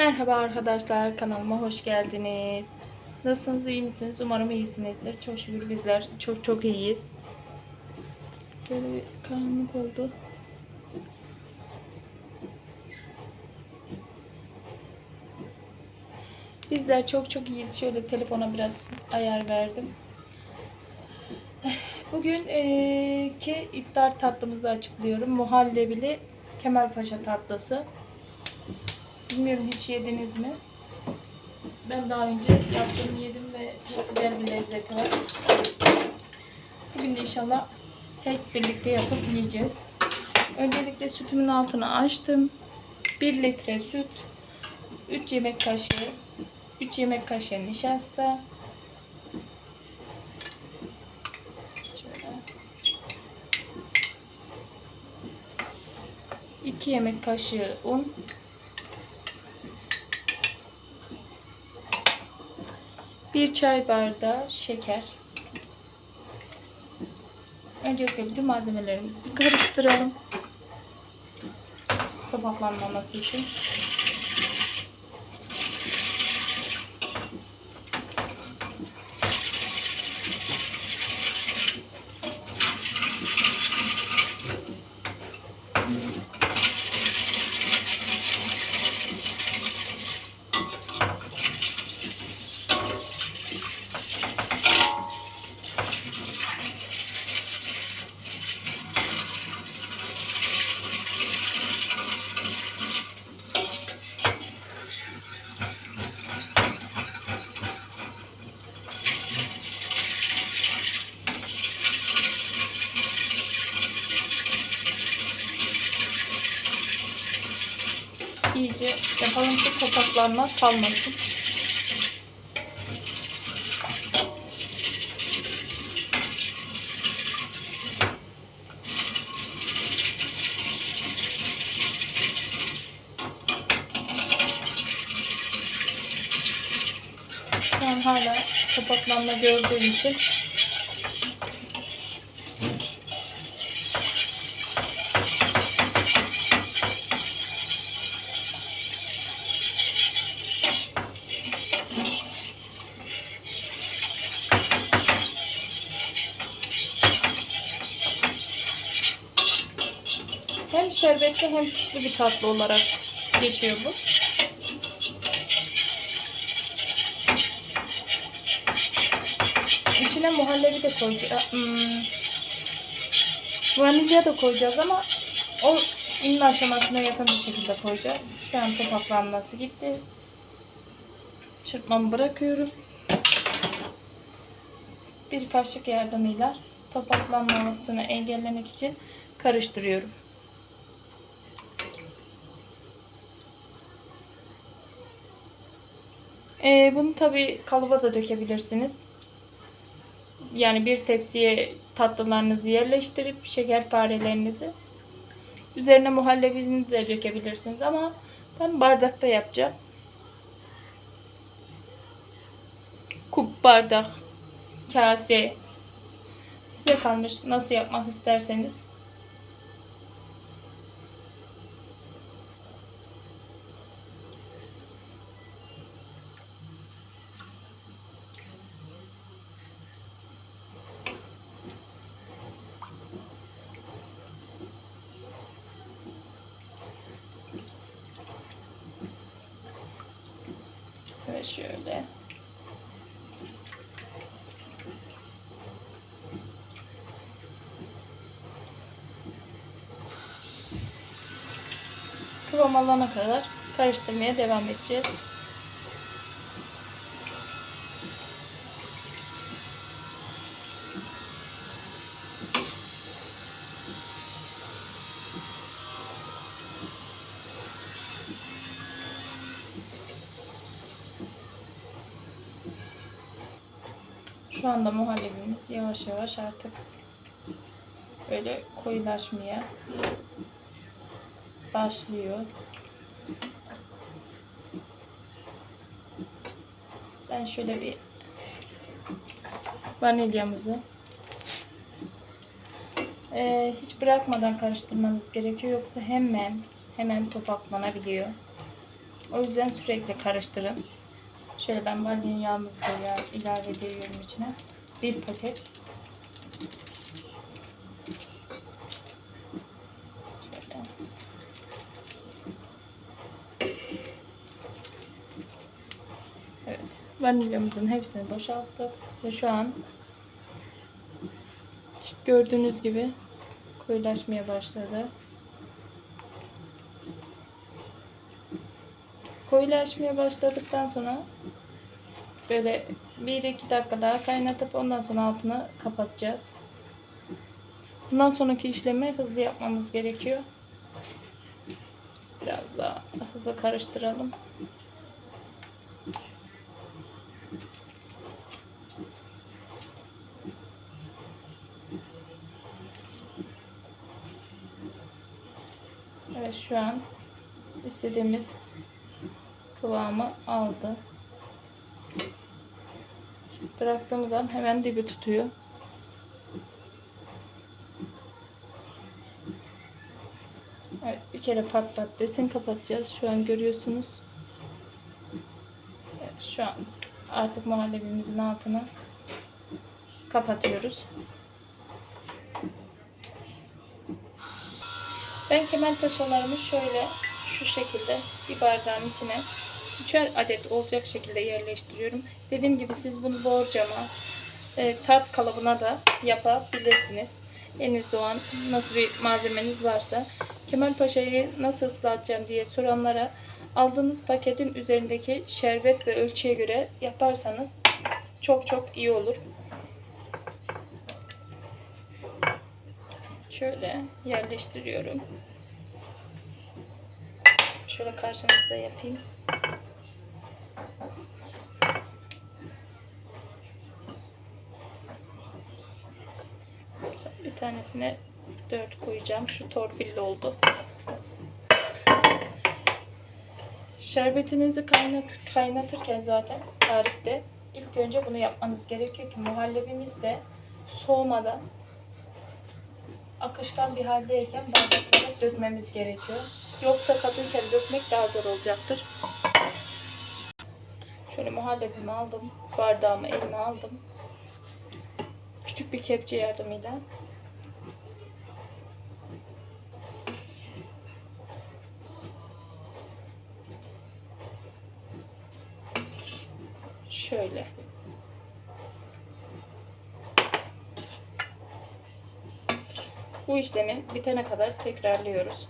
Merhaba arkadaşlar kanalıma hoş geldiniz. Nasılsınız iyi misiniz? Umarım iyisinizdir. Çok şükür bizler çok çok iyiyiz. Böyle karanlık oldu. Bizler çok çok iyiyiz. Şöyle telefona biraz ayar verdim. Bugün eee, ki iftar tatlımızı açıklıyorum. Muhallebili Kemalpaşa tatlısı. Bilmiyorum hiç yediniz mi? Ben daha önce yaptım, yedim ve çok güzel bir lezzeti var. Bugün de inşallah hep birlikte yapıp yiyeceğiz. Öncelikle sütümün altını açtım. 1 litre süt, 3 yemek kaşığı, 3 yemek kaşığı nişasta. Şöyle. 2 yemek kaşığı un, Bir çay bardağı şeker. Öncelikle bütün malzemelerimizi bir karıştıralım. Topaklanmaması için. Yapalım ki topaklanma kalmasın. Şu an hala topaklanma gördüğüm için hem şerbetli hem sütlü bir tatlı olarak geçiyor bu. İçine muhallebi de koyacağız. Hmm. Vanilya da koyacağız ama o inme aşamasına yakın bir şekilde koyacağız. Şu an topaklanması gitti. Çırpmamı bırakıyorum. Bir kaşık yardımıyla topaklanmamasını engellemek için karıştırıyorum. Ee, bunu tabi kalıba da dökebilirsiniz. Yani bir tepsiye tatlılarınızı yerleştirip şekerparelerinizi üzerine muhallebinizi de dökebilirsiniz ama ben bardakta yapacağım. Kup bardak, kase size kalmış nasıl yapmak isterseniz. Ve şöyle. Kıvam alana kadar karıştırmaya devam edeceğiz. Şu anda muhallebimiz yavaş yavaş artık böyle koyulaşmaya başlıyor. Ben şöyle bir vanilyamızı eee, hiç bırakmadan karıştırmanız gerekiyor yoksa hemen hemen topaklanabiliyor. O yüzden sürekli karıştırın. Şöyle ben vanilyaımızı da ya- ilave ediyorum içine. Bir paket. Evet. Vanilyamızın hepsini boşalttık. Ve şu an gördüğünüz gibi koyulaşmaya başladı. Koyulaşmaya başladıktan sonra böyle 1-2 dakika daha kaynatıp ondan sonra altını kapatacağız. Bundan sonraki işlemi hızlı yapmamız gerekiyor. Biraz daha hızlı karıştıralım. Evet şu an istediğimiz kıvamı aldı. Bıraktığımız an hemen dibi tutuyor. Evet bir kere pat pat desin kapatacağız. Şu an görüyorsunuz. Evet, şu an artık muhallebimizin altını kapatıyoruz. Ben kemal paşalarımı şöyle şu şekilde bir bardağın içine üçer adet olacak şekilde yerleştiriyorum. Dediğim gibi siz bunu borcama, e, tart kalıbına da yapabilirsiniz. Elinizde olan nasıl bir malzemeniz varsa. Kemal Paşa'yı nasıl ıslatacağım diye soranlara aldığınız paketin üzerindeki şerbet ve ölçüye göre yaparsanız çok çok iyi olur. Şöyle yerleştiriyorum. Şöyle karşınızda yapayım. Tanesine 4 koyacağım. Şu torpilli oldu. Şerbetinizi kaynatır, kaynatırken zaten tarifte ilk önce bunu yapmanız gerekiyor ki muhallebimiz de soğumadan akışkan bir haldeyken bardaklara dökmemiz gerekiyor. Yoksa katıyken dökmek daha zor olacaktır. Şöyle muhallebimi aldım. Bardağımı elime aldım. Küçük bir kepçe yardımıyla şöyle bu işlemi bitene kadar tekrarlıyoruz.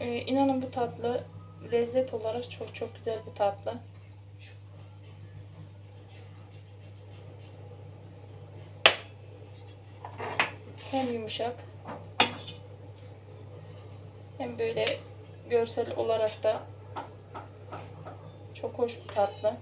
Ee, inanın bu tatlı lezzet olarak çok çok güzel bir tatlı. Hem yumuşak hem böyle görsel olarak da çok hoş bir tatlı.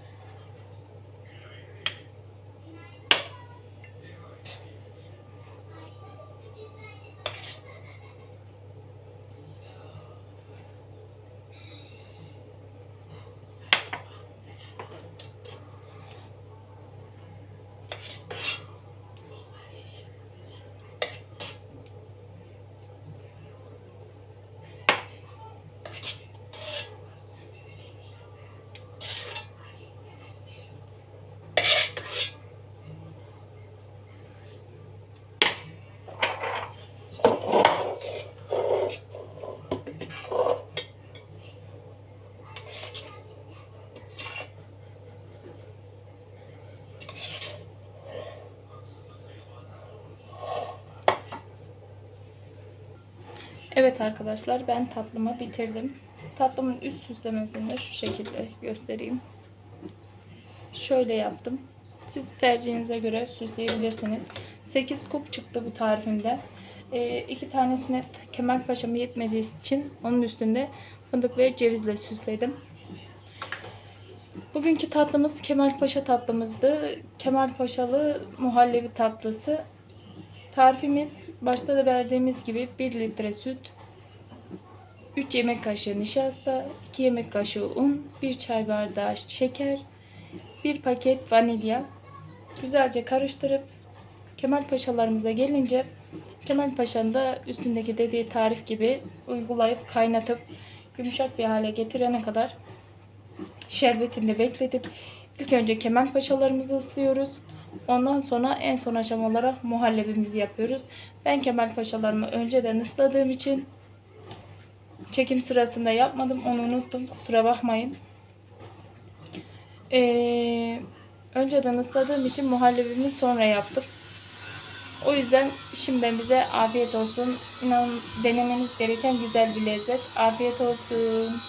Evet arkadaşlar ben tatlımı bitirdim. Tatlımın üst süslemesini de şu şekilde göstereyim. Şöyle yaptım. Siz tercihinize göre süsleyebilirsiniz. 8 kup çıktı bu tarifimde. Ee, iki tanesine Kemal Paşa'm yetmediği için onun üstünde fındık ve cevizle süsledim. Bugünkü tatlımız Kemal Paşa tatlımızdı. Kemal Paşalı muhallebi tatlısı. Tarifimiz başta da verdiğimiz gibi 1 litre süt, 3 yemek kaşığı nişasta, 2 yemek kaşığı un, 1 çay bardağı şeker, 1 paket vanilya. Güzelce karıştırıp Kemal Paşalarımıza gelince Kemal Paşa'nın da üstündeki dediği tarif gibi uygulayıp kaynatıp yumuşak bir hale getirene kadar şerbetinde bekletip ilk önce Kemal Paşalarımızı ıslıyoruz. Ondan sonra en son aşamalara muhallebimizi yapıyoruz. Ben Kemal Paşalarımı önceden ısladığım için çekim sırasında yapmadım. Onu unuttum. Kusura bakmayın. Ee, önceden ısladığım için muhallebimi sonra yaptım. O yüzden şimdiden bize afiyet olsun. İnanın denemeniz gereken güzel bir lezzet. Afiyet olsun.